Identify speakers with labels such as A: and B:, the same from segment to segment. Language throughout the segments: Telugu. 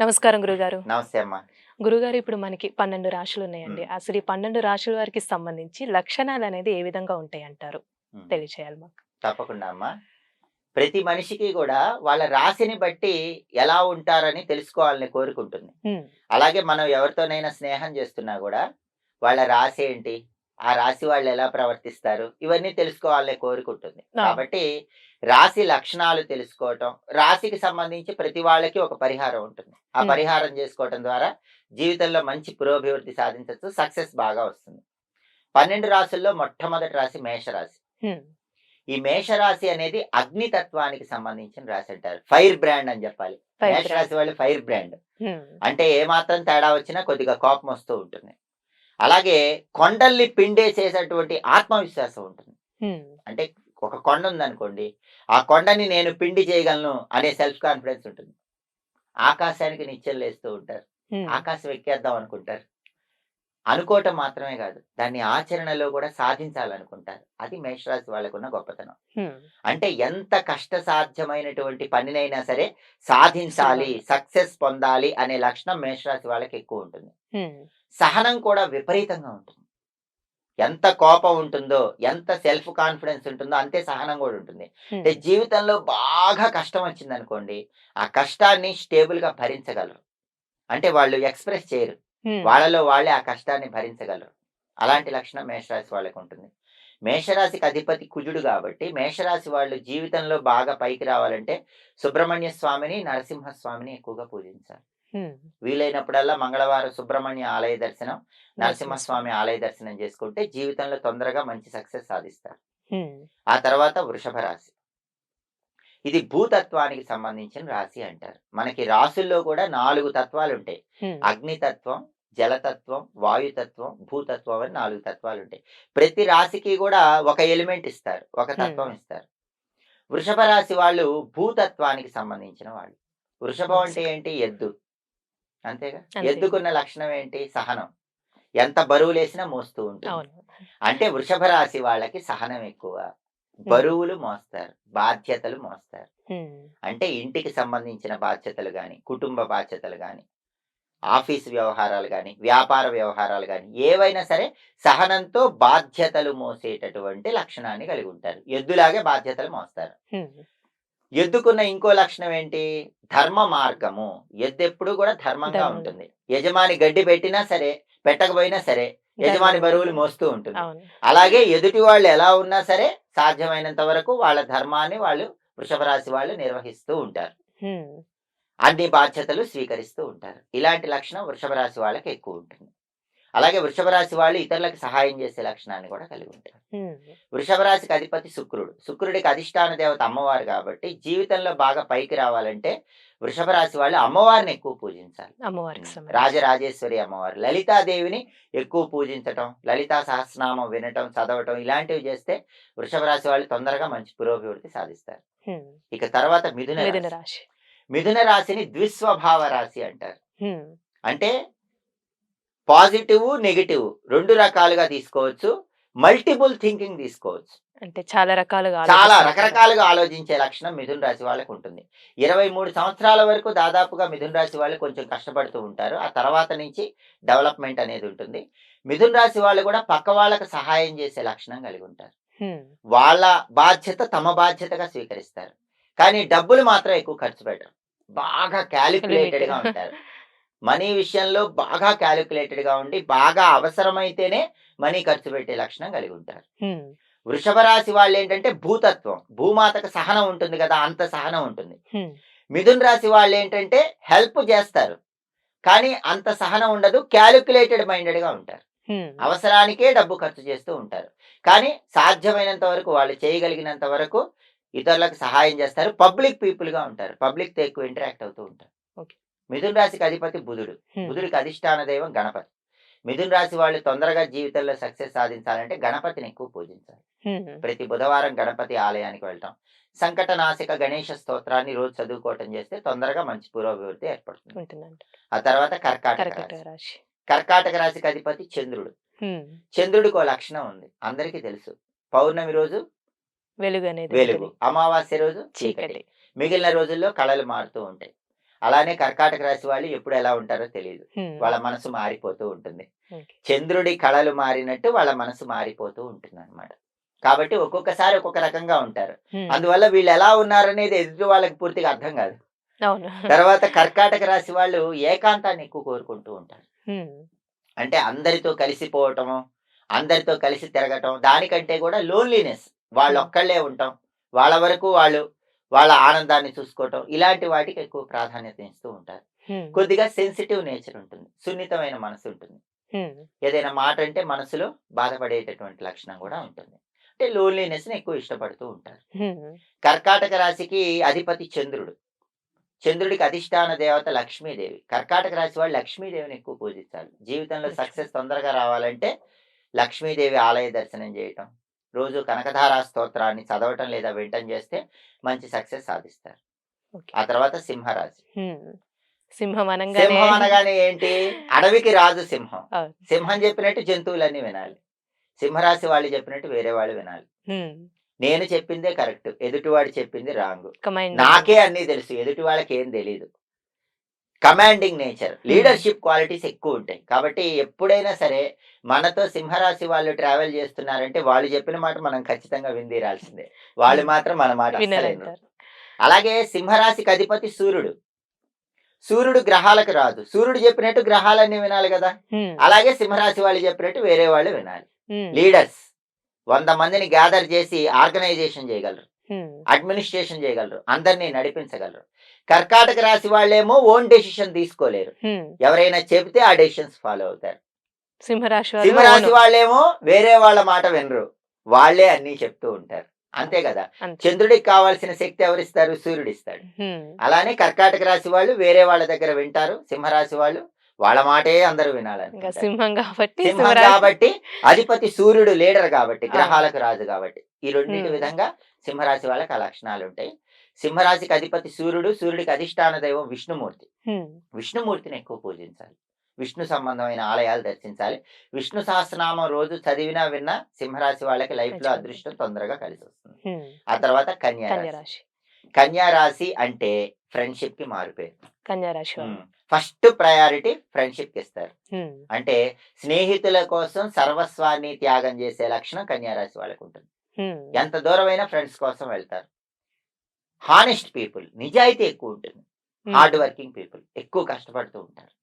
A: నమస్కారం గురుగారు.
B: నమస్తే అమ్మా.
A: గురుగారు ఇప్పుడు మనకి పన్నెండు రాశులు ఉన్నాయండి. అసలు ఈ పన్నెండు రాశుల వారికి సంబంధించి లక్షణాలు అనేది ఏ విధంగా ఉంటాయి అంటారు తెలియచేయాలి మాకు.
B: తప్పకుండా అమ్మా. ప్రతి మనిషికి కూడా వాళ్ళ రాశిని బట్టి ఎలా ఉంటారని తెలుసుకోవాలని కోరుకుంటుంది. అలాగే మనం ఎవరితోనైనా స్నేహం చేస్తున్నా కూడా వాళ్ళ రాశి ఏంటి? ఆ రాశి వాళ్ళు ఎలా ప్రవర్తిస్తారు? ఇవన్నీ తెలుసుకోవాలని కోరుకుంటుంది. కాబట్టి రాశి లక్షణాలు తెలుసుకోవటం రాశికి సంబంధించి ప్రతి వాళ్ళకి ఒక పరిహారం ఉంటుంది. ఆ. పరిహారం చేసుకోవటం ద్వారా జీవితంలో మంచి పురోభివృద్ధి సాధించవచ్చు సక్సెస్ బాగా వస్తుంది. పన్నెండు రాశుల్లో మొట్టమొదటి రాశి మేషరాశి. ఈ మేషరాశి అనేది అగ్నితత్వానికి సంబంధించిన రాశి అంటారు. ఫైర్ బ్రాండ్ అని చెప్పాలి. మేషరాశి వాళ్ళు ఫైర్ బ్రాండ్. అంటే ఏ మాత్రం తేడా వచ్చినా కొద్దిగా కోపం వస్తూ ఉంటుంది. అలాగే కొండల్ని పిండేసేటటువంటి ఆత్మవిశ్వాసం ఉంటుంది. అంటే ఒక కొండ ఉందనుకోండి ఆ కొండని నేను పిండి చేయగలను అనే సెల్ఫ్ కాన్ఫిడెన్స్ ఉంటుంది ఆకాశానికి నిత్యం లేస్తూ ఉంటారు. ఆకాశం ఎక్కేద్దాం అనుకుంటారు అనుకోవటం మాత్రమే కాదు దాన్ని ఆచరణలో కూడా సాధించాలనుకుంటారు అది మేషరాశి వాళ్ళకున్న గొప్పతనం. అంటే ఎంత కష్టసాధ్యమైనటువంటి పనినైనా సరే సాధించాలి సక్సెస్ పొందాలి అనే లక్షణం మేషరాశి వాళ్ళకి ఎక్కువ ఉంటుంది. సహనం కూడా విపరీతంగా ఉంటుంది ఎంత కోపం ఉంటుందో ఎంత సెల్ఫ్ కాన్ఫిడెన్స్ ఉంటుందో అంతే సహనం కూడా ఉంటుంది అంటే. జీవితంలో బాగా కష్టం వచ్చింది అనుకోండి ఆ కష్టాన్ని స్టేబుల్గా భరించగలరు అంటే వాళ్ళు ఎక్స్ప్రెస్ చేయరు. వాళ్ళలో వాళ్ళే ఆ కష్టాన్ని భరించగలరు అలాంటి లక్షణం మేషరాశి వాళ్ళకి ఉంటుంది మేషరాశికి అధిపతి కుజుడు కాబట్టి మేషరాశి వాళ్ళు జీవితంలో బాగా పైకి రావాలంటే సుబ్రహ్మణ్య స్వామిని నరసింహ స్వామిని ఎక్కువగా పూజించాలి. వీలైనప్పుడల్లా మంగళవారం సుబ్రహ్మణ్య ఆలయ దర్శనం నరసింహస్వామి ఆలయ దర్శనం చేసుకుంటే జీవితంలో తొందరగా మంచి సక్సెస్ సాధిస్తారు. ఆ తర్వాత వృషభ రాశి. ఇది భూతత్వానికి సంబంధించిన రాశి అంటారు. మనకి రాసుల్లో కూడా నాలుగు తత్వాలు ఉంటాయి. అగ్నితత్వం జలతత్వం వాయుతత్వం భూతత్వం అని నాలుగు తత్వాలు ఉంటాయి. ప్రతి రాశికి కూడా ఒక ఎలిమెంట్ ఇస్తారు ఒక తత్వం ఇస్తారు. వృషభ రాశి వాళ్ళు భూతత్వానికి సంబంధించిన వాళ్ళు. వృషభం అంటే ఏంటి? ఎద్దు. అంతేగా?
A: అంతే.
B: ఎద్దుకున్న లక్షణం ఏంటి? సహనం. ఎంత బరువులేసినా మోస్తూ ఉంటుంది. అంటే వృషభ రాశి వాళ్ళకి సహనం ఎక్కువ. బరువులు మోస్తారు. బాధ్యతలు మోస్తారు. అంటే ఇంటికి సంబంధించిన బాధ్యతలు కానీ కుటుంబ బాధ్యతలు కానీ ఆఫీస్ వ్యవహారాలు కానీ వ్యాపార వ్యవహారాలు కానీ ఏవైనా సరే సహనంతో బాధ్యతలు మోసేటటువంటి లక్షణాన్ని కలిగి ఉంటారు. ఎద్దులాగే బాధ్యతలు మోస్తారు. ఎద్దుకున్న ఇంకో లక్షణం ఏంటి? ధర్మ మార్గము. ఎద్దు ఎప్పుడు కూడా ధర్మంగా
A: ధర్మం.
B: ఉంటుంది. యజమాని గడ్డి పెట్టినా సరే పెట్టకపోయినా సరే యజమాని బరువులు మోస్తూ ఉంటుంది. అలాగే ఎదుటి వాళ్ళు ఎలా ఉన్నా సరే సాధ్యమైనంత వరకు వాళ్ళ ధర్మాన్ని వాళ్ళు వృషభ రాశి వాళ్ళు నిర్వహిస్తూ ఉంటారు. అన్ని బాధ్యతలు స్వీకరిస్తూ ఉంటారు. ఇలాంటి లక్షణం వృషభ రాశి వాళ్ళకి ఎక్కువ ఉంటుంది. అలాగే వృషభ రాశి వాళ్ళు ఇతరులకు సహాయం చేసే లక్షణాన్ని కూడా కలిగి ఉంటారు. వృషభ రాశికి అధిపతి శుక్రుడు శుక్రుడికి అధిష్టాన దేవత అమ్మవారు కాబట్టి జీవితంలో బాగా పైకి రావాలంటే వృషభ రాశి వాళ్ళు అమ్మవారిని ఎక్కువ పూజించాలి రాజరాజేశ్వరి అమ్మవారు లలితాదేవిని ఎక్కువ పూజించటం లలితా సహస్రనామం వినటం చదవటం ఇలాంటివి చేస్తే వృషభ రాశి వాళ్ళు తొందరగా మంచి పురోభివృద్ధి సాధిస్తారు. ఇక తర్వాత మిథున రాశి. మిథున రాశిని ద్విస్వభావ రాశి అంటారు. అంటే పాజిటివ్ నెగిటివ్ రెండు రకాలుగా తీసుకోవచ్చు. మల్టిపుల్ థింకింగ్ తీసుకోవచ్చు.
A: అంటే చాలా రకాలుగా
B: చాలా. రకరకాలుగా ఆలోచించే లక్షణం మిథున రాశి వాళ్ళకు ఉంటుంది. ఇరవై మూడు సంవత్సరాల వరకు దాదాపుగా మిథున రాశి వాళ్ళు కొంచెం కష్టపడుతూ ఉంటారు. ఆ తర్వాత నుంచి డెవలప్మెంట్ అనేది ఉంటుంది. మిథున రాశి వాళ్ళు కూడా పక్క వాళ్ళకు సహాయం చేసే లక్షణం కలిగి ఉంటారు. వాళ్ళ బాధ్యత తమ బాధ్యతగా స్వీకరిస్తారు. కానీ డబ్బులు మాత్రం ఎక్కువ ఖర్చు పెట్టరు. బాగా క్యాలిక్యులేటెడ్గా ఉంటారు. మనీ విషయంలో బాగా క్యాలిక్యులేటెడ్గా ఉండి బాగా అవసరమైతేనే మనీ ఖర్చు పెట్టే లక్షణం కలిగి ఉంటారు. వృషభ రాశి వాళ్ళు ఏంటంటే భూతత్వం భూమాతకు సహనం ఉంటుంది కదా అంత సహనం ఉంటుంది. మిథున్ రాశి వాళ్ళు ఏంటంటే హెల్ప్ చేస్తారు కానీ అంత సహనం ఉండదు క్యాలిక్యులేటెడ్ మైండెడ్గా ఉంటారు. అవసరానికే డబ్బు ఖర్చు చేస్తూ ఉంటారు కానీ సాధ్యమైనంత వరకు వాళ్ళు చేయగలిగినంత వరకు ఇతరులకు సహాయం చేస్తారు పబ్లిక్ పీపుల్గా ఉంటారు పబ్లిక్తో ఎక్కువ ఇంటరాక్ట్ అవుతూ ఉంటారు. మిథున్ రాశికి అధిపతి బుధుడు. బుధుడికి అధిష్టాన దైవం గణపతి. మిథున్ రాశి వాళ్ళు తొందరగా జీవితంలో సక్సెస్ సాధించాలంటే గణపతిని ఎక్కువ పూజించాలి. ప్రతి బుధవారం గణపతి ఆలయానికి వెళ్తాం సంకట నాశక గణేష స్తోత్రాన్ని రోజు చదువుకోవటం చేస్తే తొందరగా మంచి పురోభివృద్ధి ఏర్పడుతుంది. ఆ తర్వాత కర్కాటక
A: కర్కట
B: రాశి. కర్కాటక రాశికి అధిపతి చంద్రుడు. చంద్రుడికి ఓ లక్షణం ఉంది. అందరికీ తెలుసు. పౌర్ణమి రోజు
A: వెలుగు అనేది
B: వెలుగు. అమావాస్య రోజు చీకటి. మిగిలిన రోజుల్లో కళలు మారుతూ ఉంటాయి. అలానే కర్కాటక రాశి వాళ్ళు ఎప్పుడు ఎలా ఉంటారో తెలియదు. వాళ్ళ మనసు మారిపోతూ ఉంటుంది. చంద్రుడి కళలు మారినట్టు వాళ్ళ మనసు మారిపోతూ ఉంటుంది అనమాట కాబట్టి ఒక్కొక్కసారి ఒక్కొక్క రకంగా ఉంటారు. అందువల్ల వీళ్ళు ఎలా ఉన్నారనేది ఎదుటి వాళ్ళకి పూర్తిగా అర్థం కాదు. తర్వాత కర్కాటక రాశి వాళ్ళు ఏకాంతాన్ని ఎక్కువ కోరుకుంటూ ఉంటారు. అంటే అందరితో కలిసిపోవటము అందరితో కలిసి తిరగటం దానికంటే కూడా లోన్లీనెస్ వాళ్ళు. ఒక్కళ్ళే ఉంటాం వాళ్ళ వరకు వాళ్ళు వాళ్ళ ఆనందాన్ని చూసుకోవటం ఇలాంటి వాటికి ఎక్కువ ప్రాధాన్యత ఇస్తూ ఉంటారు. కొద్దిగా సెన్సిటివ్ నేచర్ ఉంటుంది. సున్నితమైన మనసు ఉంటుంది. ఏదైనా మాట అంటే మనసులో బాధపడేటటువంటి లక్షణం కూడా ఉంటుంది. అంటే లోన్లీనెస్ని ఎక్కువ ఇష్టపడుతూ ఉంటారు. కర్కాటక రాశికి అధిపతి చంద్రుడు. చంద్రుడికి అధిష్టాన దేవత లక్ష్మీదేవి. కర్కాటక రాశి వాళ్ళు లక్ష్మీదేవిని ఎక్కువ పూజించాలి జీవితంలో. సక్సెస్ తొందరగా రావాలంటే లక్ష్మీదేవి ఆలయ దర్శనం చేయటం. రోజు కనకధారా స్తోత్రాన్ని చదవటం లేదా వినటం చేస్తే మంచి సక్సెస్ సాధిస్తారు. ఆ తర్వాత సింహరాశి.
A: హ్మ్. సింహం అనంగానే
B: సింహం అనగానే ఏంటి? అడవికి రాజు సింహం. సింహం చెప్పినట్టు జంతువులన్నీ వినాలి. సింహరాశి వాళ్ళు చెప్పినట్టు వేరే వాళ్ళు వినాలి. నేను చెప్పిందే కరెక్ట్ ఎదుటివాడు చెప్పింది రాంగ్. నాకే అన్ని తెలుసు ఎదుటి వాళ్ళకి ఏం తెలియదు కమాండింగ్ నేచర్. లీడర్షిప్ క్వాలిటీస్ ఎక్కువ ఉంటాయి. కాబట్టి ఎప్పుడైనా సరే మనతో సింహరాశి వాళ్ళు ట్రావెల్ చేస్తున్నారంటే వాళ్ళు చెప్పిన మాట మనం ఖచ్చితంగా విందీరాల్సిందే వాళ్ళు మాత్రం మన మాట. అలాగే సింహరాశికి అధిపతి సూర్యుడు. సూర్యుడు గ్రహాలకు రాదు. సూర్యుడు చెప్పినట్టు గ్రహాలన్నీ వినాలి కదా.
A: హ్మ్.
B: అలాగే సింహరాశి వాళ్ళు చెప్పినట్టు వేరే వాళ్ళు వినాలి. లీడర్స్. వంద మందిని గ్యాదర్ చేసి ఆర్గనైజేషన్ చేయగలరు. అడ్మినిస్ట్రేషన్ చేయగలరు అందరినీ నడిపించగలరు కర్కాటక రాశి వాళ్ళేమో ఓన్ డెసిషన్ తీసుకోలేరు. ఎవరైనా చెబితే ఆ డెసిషన్స్ ఫాలో అవుతారు
A: సింహరాశి
B: సింహరాశి. వాళ్ళేమో వేరే వాళ్ళ మాట వినరు వాళ్ళే అన్ని చెప్తూ ఉంటారు అంతే కదా. చంద్రుడికి కావాల్సిన శక్తి ఎవరిస్తారు సూర్యుడు ఇస్తాడు. అలానే కర్కాటక రాశి వాళ్ళు వేరే వాళ్ళ దగ్గర వింటారు సింహరాశి వాళ్ళు వాళ్ళ మాటే అందరూ వినాలనుకుంటారు
A: సింహం కాబట్టి
B: సింహం కాబట్టి అధిపతి సూర్యుడు లీడర్ కాబట్టి. గ్రహాలకు రాజు కాబట్టి ఈ రెండింటి. విధంగా సింహరాశి వాళ్ళకి ఆ లక్షణాలు ఉంటాయి సింహరాశికి అధిపతి సూర్యుడు సూర్యుడికి అధిష్టాన దైవం విష్ణుమూర్తి. విష్ణుమూర్తిని ఎక్కువ పూజించాలి. విష్ణు సంబంధమైన ఆలయాలు దర్శించాలి. విష్ణు సహస్రనామం రోజు చదివినా విన్నా సింహరాశి వాళ్ళకి
A: లైఫ్లో.
B: అదృష్టం తొందరగా కలిసి వస్తుంది. ఆ తర్వాత కన్యా
A: కన్యా
B: రాశి.
A: రాశి.
B: కన్యా రాశి అంటే ఫ్రెండ్షిప్కి మారిపోయింది
A: కన్యా రాశి వాళ్ళు.
B: ఫస్ట్ ప్రయారిటీ ఫ్రెండ్షిప్కి ఇస్తారు. అంటే స్నేహితుల కోసం సర్వస్వాన్ని త్యాగం చేసే లక్షణం కన్యారాశి వాళ్ళకు ఉంటుంది. ఎంత దూరమైనా ఫ్రెండ్స్ కోసం వెళ్తారు. హానెస్ట్ పీపుల్ నిజాయితీ ఎక్కువ ఉంటుంది. హార్డ్ వర్కింగ్ పీపుల్ ఎక్కువ కష్టపడుతూ ఉంటారు.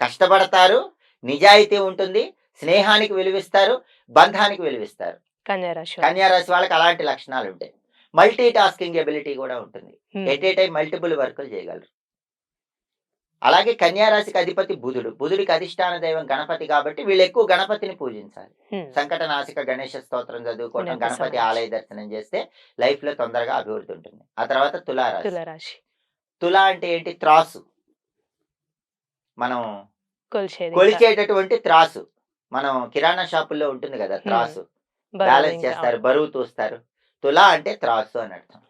B: కష్టపడతారు నిజాయితీ ఉంటుంది స్నేహానికి విలువిస్తారు బంధానికి విలువిస్తారు. కన్యారాశి వాళ్ళకి. అలాంటి లక్షణాలు ఉంటాయి మల్టీ టాస్కింగ్ ఎబిలిటీ కూడా ఉంటుంది. ఎట్ ఏ టైం మల్టిపుల్ వర్కులు చేయగలరు. అలాగే కన్యారాశికి అధిపతి బుధుడు. బుధుడికి అధిష్టాన దైవం గణపతి కాబట్టి వీళ్ళు ఎక్కువ గణపతిని పూజించాలి.
A: హ్మ్.
B: సంకట నాసిక గణేష స్తోత్రం చదువుకోవటం
A: వినాయక
B: గణపతి. ఆలయ దర్శనం చేస్తే లైఫ్లో తొందరగా అభివృద్ధి ఉంటుంది. ఆ తర్వాత తులారాశి.
A: తుల
B: అంటే ఏంటి? త్రాసు. మనం కొలిచేటటువంటి త్రాసు. మనం కిరాణా షాపుల్లో ఉంటుంది కదా త్రాసు. బ్యాలెన్స్ చేస్తారు బరువు తూస్తారు. తులా అంటే త్రాసు అని అర్థం.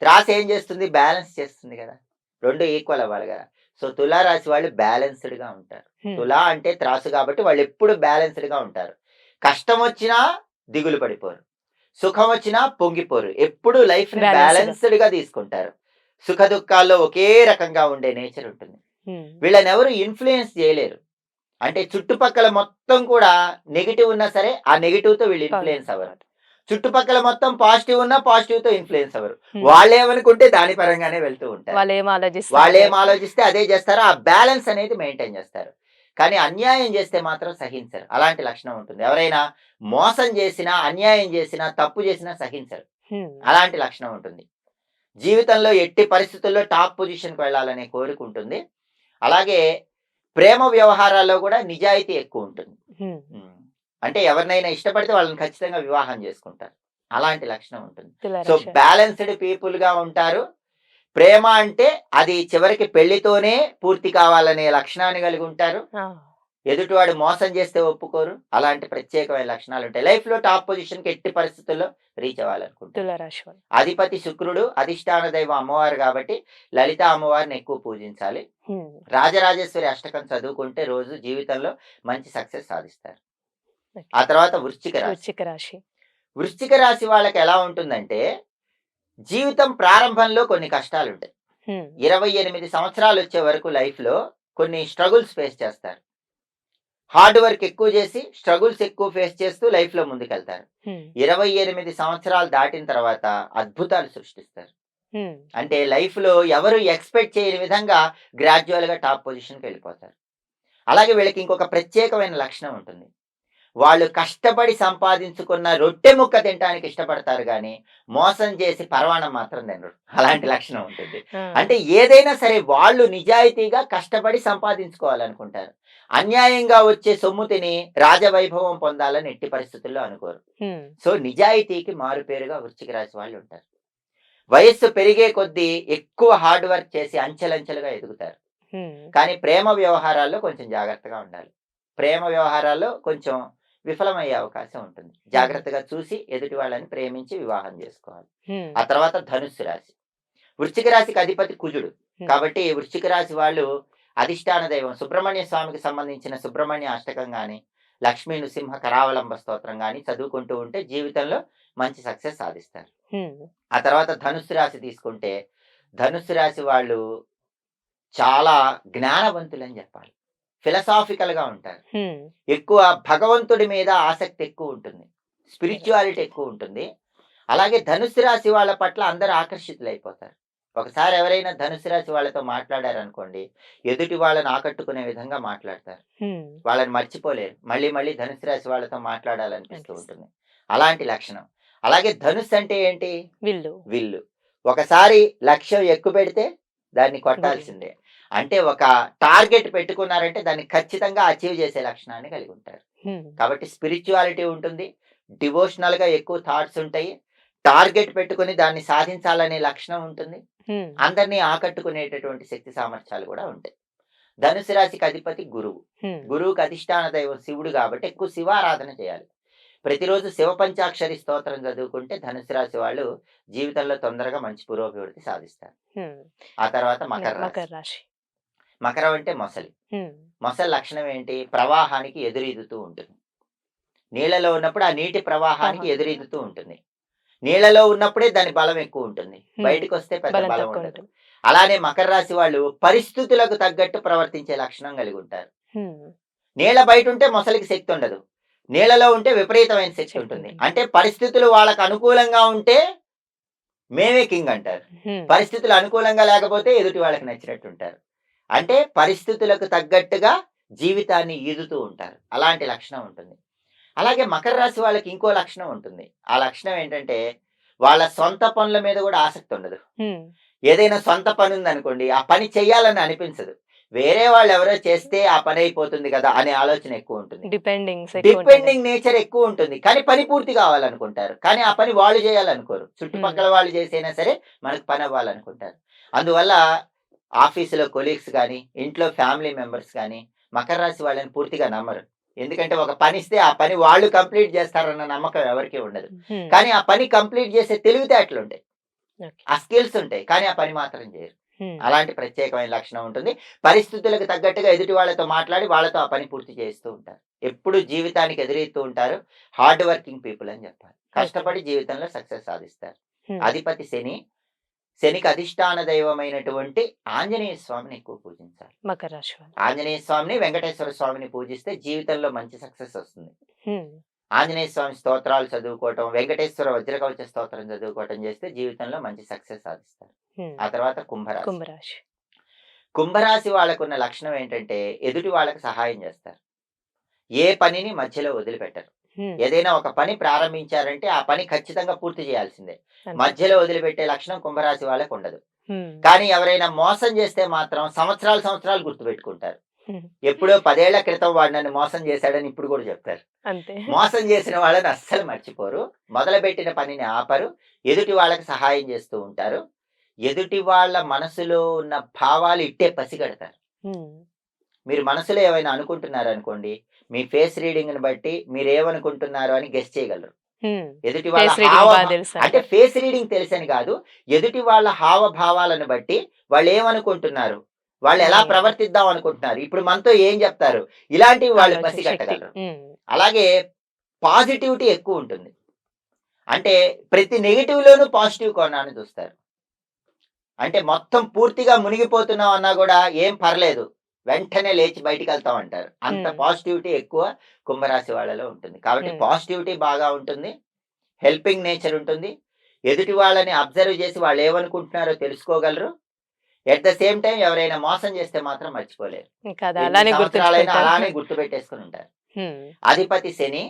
B: త్రాసు ఏం చేస్తుంది? బ్యాలెన్స్ చేస్తుంది కదా. రెండు ఈక్వల్ అవ్వాలి కదా. సో తులా రాశి వాళ్ళు బ్యాలెన్స్డ్గా ఉంటారు. తులా అంటే త్రాసు కాబట్టి వాళ్ళు ఎప్పుడు బ్యాలెన్స్డ్గా ఉంటారు. కష్టం వచ్చినా దిగులు పడిపోరు. సుఖం వచ్చినా పొంగిపోరు. ఎప్పుడు లైఫ్ని. బ్యాలెన్స్డ్గా. తీసుకుంటారు. సుఖ దుఃఖాల్లో ఒకే రకంగా ఉండే నేచర్ ఉంటుంది. వీళ్ళని ఎవరు ఇన్ఫ్లుయెన్స్ చేయలేరు. అంటే చుట్టుపక్కల మొత్తం కూడా నెగిటివ్ ఉన్నా సరే ఆ నెగిటివ్తో వీళ్ళు ఇన్ఫ్లుయెన్స్ అవ్వరు. చుట్టుపక్కల మొత్తం పాజిటివ్ ఉన్నా పాజిటివ్తో ఇన్ఫ్లుయెన్స్ అవ్వరు. వాళ్ళు ఏమనుకుంటే దాని పరంగానే వెళ్తూ ఉంటారు.
A: వాళ్ళు ఏం ఆలోచిస్తారు?
B: వాళ్ళు ఏం ఆలోచిస్తే అదే చేస్తారు. ఆ బ్యాలెన్స్ అనేది మెయింటైన్ చేస్తారు. కానీ అన్యాయం చేస్తే మాత్రం సహించరు. అలాంటి లక్షణం ఉంటుంది. ఎవరైనా మోసం చేసినా అన్యాయం చేసినా తప్పు చేసినా సహించరు.
A: హ్మ్.
B: అలాంటి లక్షణం ఉంటుంది. జీవితంలో ఎట్టి పరిస్థితుల్లో టాప్ పొజిషన్కి వెళ్ళాలనే కోరిక ఉంటుంది. అలాగే ప్రేమ వ్యవహారాల్లో కూడా నిజాయితీ ఎక్కువ ఉంటుంది. ఉమ్. అంటే ఎవరినైనా ఇష్టపడితే వాళ్ళని ఖచ్చితంగా వివాహం చేసుకుంటారు. అలాంటి లక్షణం ఉంటుంది. సో బ్యాలెన్స్డ్ పీపుల్గా ఉంటారు. ప్రేమ అంటే అది చివరికి పెళ్ళితోనే పూర్తి కావాలనే లక్షణాన్ని కలిగి ఉంటారు. ఎదుటివాడు మోసం చేస్తే ఒప్పుకోరు. అలాంటి ప్రత్యేకమైన లక్షణాలు ఉంటాయి. లైఫ్లో టాప్ పొజిషన్కి ఎట్టి పరిస్థితుల్లో రీచ్ అవ్వాలనుకుంటారు. అధిపతి శుక్రుడు అధిష్టాన దైవం అమ్మవారు కాబట్టి లలిత అమ్మవారిని ఎక్కువ పూజించాలి. రాజరాజేశ్వరి అష్టకం చదువుకుంటే రోజు జీవితంలో మంచి సక్సెస్ సాధిస్తారు. ఆ తర్వాత వృశ్చిక రాశి.
A: వృశ్చిక రాశి.
B: వృశ్చిక రాశి వాళ్ళకి ఎలా ఉంటుందంటే జీవితం ప్రారంభంలో కొన్ని కష్టాలు ఉంటాయి. ఇరవై ఎనిమిది సంవత్సరాలు వచ్చే వరకు లైఫ్లో కొన్ని స్ట్రగుల్స్ ఫేస్ చేస్తారు. హార్డ్ వర్క్ ఎక్కువ చేసి స్ట్రగుల్స్ ఎక్కువ ఫేస్ చేస్తూ లైఫ్లో ముందుకెళ్తారు.
A: హ్మ్.
B: ఇరవై ఎనిమిది సంవత్సరాలు దాటిన తర్వాత అద్భుతాలు సృష్టిస్తారు. అంటే లైఫ్లో ఎవరు ఎక్స్పెక్ట్ చేయని విధంగా గ్రాడ్యువల్గా టాప్ పొజిషన్కి వెళ్ళిపోతారు. అలాగే వీళ్ళకి ఇంకొక ప్రత్యేకమైన లక్షణం ఉంటుంది. వాళ్ళు కష్టపడి సంపాదించుకున్న రొట్టె ముక్క తినడానికి ఇష్టపడతారు కానీ మోసం చేసి పరవాణం మాత్రం తినరు. అలాంటి లక్షణం ఉంటుంది! అంటే ఏదైనా సరే వాళ్ళు నిజాయితీగా కష్టపడి సంపాదించుకోవాలనుకుంటారు. అన్యాయంగా వచ్చే సొమ్ము తిని రాజవైభవం పొందాలని ఎట్టి పరిస్థితుల్లో అనుకోరు. సో నిజాయితీకి మారుపేరుగా వృశ్చిక రాశి వాళ్ళు ఉంటారు. వయస్సు పెరిగే కొద్దీ ఎక్కువ హార్డ్ వర్క్ చేసి అంచెలంచెలుగా ఎదుగుతారు. కానీ ప్రేమ వ్యవహారాల్లో కొంచెం జాగ్రత్తగా ఉండాలి. ప్రేమ వ్యవహారాల్లో కొంచెం విఫలమయ్యే అవకాశం ఉంటుంది. జాగ్రత్తగా చూసి ఎదుటి వాళ్ళని ప్రేమించి వివాహం చేసుకోవాలి. ఆ తర్వాత ధనుస్సు రాశి. వృశ్చిక రాశికి అధిపతి కుజుడు. కాబట్టి వృశ్చిక రాశి వాళ్ళు అధిష్టాన దైవం సుబ్రహ్మణ్య స్వామికి సంబంధించిన సుబ్రహ్మణ్య అష్టకం కానీ లక్ష్మీ నృసింహ కరావలంబ స్తోత్రం కానీ చదువుకుంటూ ఉంటే జీవితంలో మంచి సక్సెస్ సాధిస్తారు. ఆ తర్వాత ధనుస్సు రాశి తీసుకుంటే ధనుస్సు రాశి వాళ్ళు చాలా జ్ఞానవంతులని చెప్పాలి. ఫిలసాఫికల్గా ఉంటారు. ఎక్కువ భగవంతుడి మీద ఆసక్తి ఎక్కువ ఉంటుంది. స్పిరిచువాలిటీ ఎక్కువ ఉంటుంది. అలాగే ధనుసు రాశి వాళ్ళ పట్ల అందరూ ఆకర్షితులైపోతారు. ఒకసారి ఎవరైనా ధనుసు రాశి వాళ్ళతో మాట్లాడారనుకోండి ఎదుటి వాళ్ళని ఆకట్టుకునే విధంగా మాట్లాడతారు. వాళ్ళని మర్చిపోలేరు. మళ్ళీ మళ్ళీ ధనుసు రాశి వాళ్ళతో మాట్లాడాలనిపిస్తూ. ఉంటుంది. అలాంటి లక్షణం. అలాగే ధనుస్సు అంటే ఏంటి?
A: విల్లు.
B: విల్లు. ఒకసారి లక్ష్యం ఎక్కువ పెడితే దాన్ని కొట్టాల్సిందే. అంటే ఒక టార్గెట్ పెట్టుకున్నారంటే దాన్ని ఖచ్చితంగా అచీవ్ చేసే లక్షణాన్ని కలిగి ఉంటారు. కాబట్టి స్పిరిచువాలిటీ ఉంటుంది డివోషనల్గా ఎక్కువ థాట్స్ ఉంటాయి. టార్గెట్ పెట్టుకుని దాన్ని సాధించాలనే లక్షణం ఉంటుంది. అందరినీ ఆకట్టుకునేటటువంటి శక్తి సామర్థ్యాలు కూడా ఉంటాయి. ధనుసు రాశికి అధిపతి గురువు. గురువుకి అధిష్టాన దైవం శివుడు కాబట్టి ఎక్కువ శివారాధన చేయాలి. ప్రతిరోజు శివ పంచాక్షరి స్తోత్రం చదువుకుంటే ధనుసు రాశి వాళ్ళు జీవితంలో తొందరగా మంచి పురోభివృద్ధి సాధిస్తారు. ఆ తర్వాత మకర రాశి.
A: మకర
B: అంటే మొసలి. మొసలి లక్షణం ఏంటి ప్రవాహానికి ఎదురీదుతూ ఉంటుంది నీళ్ళలో ఉన్నప్పుడు ఆ నీటి ప్రవాహానికి
A: ప్రవాహం.
B: ఎదురీదుతూ ఉంటుంది నీళ్ళలో ఉన్నప్పుడే దాని బలం ఎక్కువ ఉంటుంది. బయటకు వస్తే పెద్ద
A: బలం
B: ఉండదు. అలానే మకర రాశి వాళ్ళు పరిస్థితులకు తగ్గట్టు ప్రవర్తించే లక్షణం కలిగి ఉంటారు. నీళ్ళ బయట ఉంటే మొసలికి శక్తి ఉండదు నీళ్ళలో ఉంటే విపరీతమైన శక్తి ఉంటుంది. అంటే పరిస్థితులు వాళ్ళకు అనుకూలంగా ఉంటే మేమే కింగ్ అంటారు. పరిస్థితులు అనుకూలంగా లేకపోతే ఎదుటి వాళ్ళకి నచ్చినట్టు ఉంటారు అంటే పరిస్థితులకు తగ్గట్టుగా జీవితాన్ని ఈదుతూ ఉంటారు. అలాంటి లక్షణం ఉంటుంది. అలాగే మకర రాశి వాళ్ళకి ఇంకో లక్షణం ఉంటుంది. ఆ లక్షణం ఏంటంటే వాళ్ళ సొంత పనుల మీద కూడా ఆసక్తి ఉండదు. ఏదైనా సొంత పని ఉందనుకోండి ఆ పని చెయ్యాలని అనిపించదు. వేరే వాళ్ళు ఎవరో చేస్తే ఆ పని అయిపోతుంది కదా అనే ఆలోచన ఎక్కువ ఉంటుంది.
A: ఉంటుంది.
B: డిపెండింగ్ నేచర్ ఎక్కువ ఉంటుంది. కానీ పని పూర్తి కావాలనుకుంటారు. కానీ ఆ పని వాళ్ళు చేయాలనుకోరు. చుట్టుపక్కల వాళ్ళు చేసైనా సరే మనకు పని అవ్వాలనుకుంటారు. అందువల్ల ఆఫీసులో కొలీగ్స్ కానీ ఇంట్లో ఫ్యామిలీ మెంబర్స్ కానీ మకర రాశి వాళ్ళని పూర్తిగా నమ్మరు. ఎందుకంటే ఒక పని ఇస్తే ఆ పని వాళ్ళు కంప్లీట్ చేస్తారన్న నమ్మకం ఎవరికీ ఉండదు. కానీ ఆ పని కంప్లీట్ చేసే తెలివితేటలు ఉంటాయి. ఆ స్కిల్స్ ఉంటాయి. కానీ ఆ పని మాత్రం చేయరు. అలాంటి ప్రత్యేకమైన లక్షణం ఉంటుంది. పరిస్థితులకు తగ్గట్టుగా ఎదుటి వాళ్ళతో మాట్లాడి వాళ్ళతో ఆ పని పూర్తి చేస్తూ ఉంటారు. ఎప్పుడు జీవితానికి ఎదురెత్తూ ఉంటారు. హార్డ్ వర్కింగ్ పీపుల్ అని చెప్పాలి. కష్టపడి జీవితంలో సక్సెస్ సాధిస్తారు. అధిపతి శని శనికి అధిష్టాన దైవమైనటువంటి ఆంజనేయ స్వామిని ఎక్కువ పూజించాలి
A: మకర రాశి.
B: ఆంజనేయ స్వామిని వెంకటేశ్వర స్వామిని పూజిస్తే జీవితంలో మంచి సక్సెస్ వస్తుంది. ఆంజనేయ స్వామి స్తోత్రాలు చదువుకోవటం వెంకటేశ్వర వజ్రకవచ స్తోత్రం చదువుకోవటం చేస్తే జీవితంలో మంచి సక్సెస్ సాధిస్తారు. ఆ తర్వాత కుంభరాశి
A: కుంభరాశి.
B: కుంభరాశి వాళ్ళకున్న లక్షణం ఏంటంటే ఎదుటి వాళ్ళకి సహాయం చేస్తారు ఏ పనిని మధ్యలో వదిలిపెట్టరు. ఏదైనా ఒక పని ప్రారంభించారంటే ఆ పని ఖచ్చితంగా పూర్తి చేయాల్సిందే. మధ్యలో వదిలిపెట్టే లక్షణం కుంభరాశి వాళ్ళకి ఉండదు. కానీ ఎవరైనా మోసం చేస్తే మాత్రం సంవత్సరాలు సంవత్సరాలు గుర్తుపెట్టుకుంటారు. ఎప్పుడో పదేళ్ళ క్రితం వాడు నన్ను మోసం చేశాడని ఇప్పుడు కూడా చెప్తారు. మోసం చేసిన వాళ్ళని అస్సలు మర్చిపోరు మొదలుపెట్టిన పనిని ఆపరు ఎదుటి వాళ్ళకి సహాయం చేస్తూ ఉంటారు ఎదుటి వాళ్ళ మనసులో ఉన్న భావాలు ఇట్టే పసిగడతారు. మీరు మనసులో ఏమైనా అనుకుంటున్నారు అనుకోండి మీ ఫేస్ రీడింగ్ని బట్టి మీరు ఏమనుకుంటున్నారు అని గెస్ట్ చేయగలరు. ఎదుటి వాళ్ళ అంటే ఫేస్ రీడింగ్ తెలుసని కాదు ఎదుటి వాళ్ళ హావభావాలను బట్టి వాళ్ళు ఏమనుకుంటున్నారు వాళ్ళు ఎలా. ప్రవర్తిద్దాం అనుకుంటున్నారు? ఇప్పుడు మనతో ఏం చెప్తారు? ఇలాంటివి వాళ్ళు. పసిగట్టగలరు. అలాగే పాజిటివిటీ ఎక్కువ ఉంటుంది. అంటే ప్రతి నెగిటివ్ లోనూ పాజిటివ్ కోణాన్ని చూస్తారు. అంటే మొత్తం పూర్తిగా మునిగిపోతున్నాం అన్నా కూడా ఏం పర్లేదు. వెంటనే లేచి బయటికి వెళ్తాం అంటారు అంత. పాజిటివిటీ ఎక్కువ కుంభరాశి వాళ్ళలో ఉంటుంది. కాబట్టి. పాజిటివిటీ బాగా ఉంటుంది. హెల్పింగ్ నేచర్ ఉంటుంది. ఎదుటి వాళ్ళని అబ్జర్వ్ చేసి వాళ్ళు ఏమనుకుంటున్నారో తెలుసుకోగలరు. ఎట్ ద సేమ్ టైం ఎవరైనా మోసం చేస్తే మాత్రం మర్చిపోలేరు.
A: అలానే
B: సంవత్సరాలైనా
A: గుర్తుంచుకుంటారు
B: అలానే గుర్తు పెట్టేసుకుని ఉంటారు. అధిపతి శని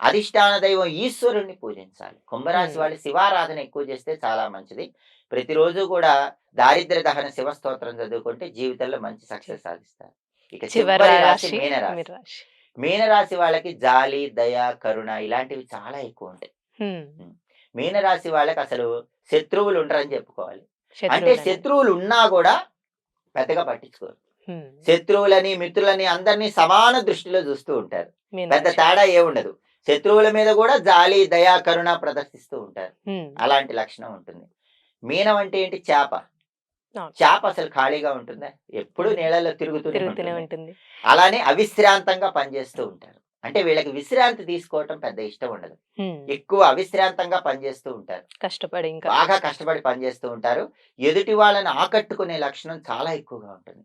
B: అధిష్టాన దైవం ఈశ్వరుణ్ణి పూజించాలి. కుంభరాశి. వాళ్ళు శివారాధన ఎక్కువ చేస్తే చాలా మంచిది. ప్రతిరోజు కూడా దారిద్ర్య దహన శివ స్తోత్రం చదువుకుంటే జీవితంలో మంచి సక్సెస్ సాధిస్తారు ఇక
A: చివరి
B: చివరి రాశి
A: రాశి
B: మీనరాశి మీనరాశి వాళ్ళకి జాలి దయ కరుణ ఇలాంటివి చాలా ఎక్కువ ఉంటాయి. మీనరాశి వాళ్ళకి అసలు శత్రువులు ఉండరని చెప్పుకోవాలి అంటే. శత్రువులు ఉన్నా కూడా పెద్దగా పట్టించుకోరు. శత్రువులని మిత్రులని అందరినీ సమాన దృష్టిలో చూస్తూ ఉంటారు పెద్ద. తేడా ఏముండదు శత్రువుల మీద కూడా జాలి దయా కరుణ ప్రదర్శిస్తూ ఉంటారు. అలాంటి లక్షణం ఉంటుంది మీనం అంటే ఏంటి చేప. చేప అసలు ఖాళీగా ఉంటుందా? ఎప్పుడు. నీళ్ళలో తిరుగుతూనే ఉంటుంది? అలానే అవిశ్రాంతంగా పనిచేస్తూ ఉంటారు. అంటే వీళ్ళకి విశ్రాంతి తీసుకోవటం పెద్ద ఇష్టం ఉండదు. ఎక్కువ అవిశ్రాంతంగా పనిచేస్తూ ఉంటారు.
A: కష్టపడి ఇంకా.
B: బాగా కష్టపడి పనిచేస్తూ ఉంటారు. ఎదుటి వాళ్ళని ఆకట్టుకునే లక్షణం చాలా ఎక్కువగా ఉంటుంది.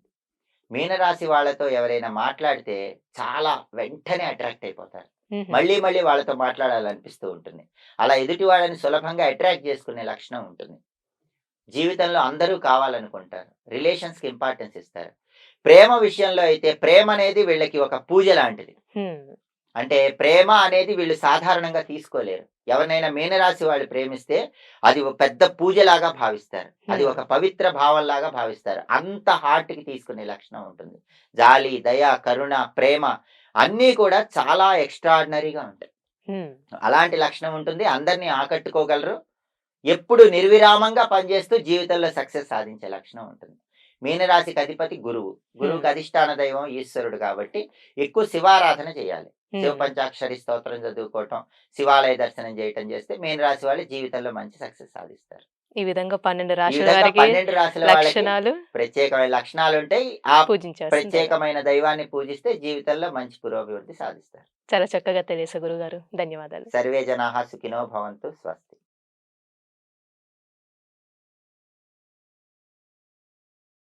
B: మీనరాశి వాళ్ళతో ఎవరైనా మాట్లాడితే చాలా వెంటనే అట్రాక్ట్ అయిపోతారు. మళ్ళీ మళ్ళీ వాళ్ళతో మాట్లాడాలనిపిస్తూ ఉంటుంది. అలా ఎదుటి వాళ్ళని సులభంగా అట్రాక్ట్ చేసుకునే లక్షణం ఉంటుంది. జీవితంలో అందరూ కావాలనుకుంటారు. రిలేషన్స్కి ఇంపార్టెన్స్ ఇస్తారు. ప్రేమ విషయంలో అయితే ప్రేమ అనేది వీళ్ళకి ఒక పూజ లాంటిది. అంటే ప్రేమ అనేది వీళ్ళు సాధారణంగా తీసుకోలేరు. ఎవరినైనా మీనరాశి వాళ్ళు ప్రేమిస్తే అది ఒక పెద్ద పూజలాగా భావిస్తారు. అది. ఒక పవిత్ర భావంలాగా భావిస్తారు. అంత హార్ట్కి తీసుకునే లక్షణం ఉంటుంది. జాలి దయ కరుణ ప్రేమ అన్నీ కూడా చాలా ఎక్స్ట్రాడినరీగా ఉంటాయి. అలాంటి లక్షణం ఉంటుంది. అందరినీ ఆకట్టుకోగలరు. ఎప్పుడు నిర్విరామంగా పనిచేస్తూ జీవితంలో సక్సెస్ సాధించే లక్షణం ఉంటుంది. మీనరాశికి అధిపతి గురువు. గురువుకి. అధిష్టాన దైవం ఈశ్వరుడు కాబట్టి ఎక్కువ శివారాధన చేయాలి. శివ. పంచాక్షరి స్తోత్రం చదువుకోవటం శివాలయ దర్శనం చేయటం చేస్తే మీనరాశి వాళ్ళు జీవితంలో మంచి సక్సెస్ సాధిస్తారు.
A: ఈ విధంగా పన్నెండు
B: పన్నెండు రాశుల
A: లక్షణాలు
B: ప్రత్యేకమైన లక్షణాలు ఉంటాయి. ఆ ప్రత్యేకమైన దైవాన్ని పూజిస్తే జీవితంలో మంచి పురోభివృద్ధి సాధిస్తారు.
A: చాలా చక్కగా తెలియసే గురుగారు ధన్యవాదాలు.
B: సర్వే జనాహ సుఖినో భవంతు స్వస్తి.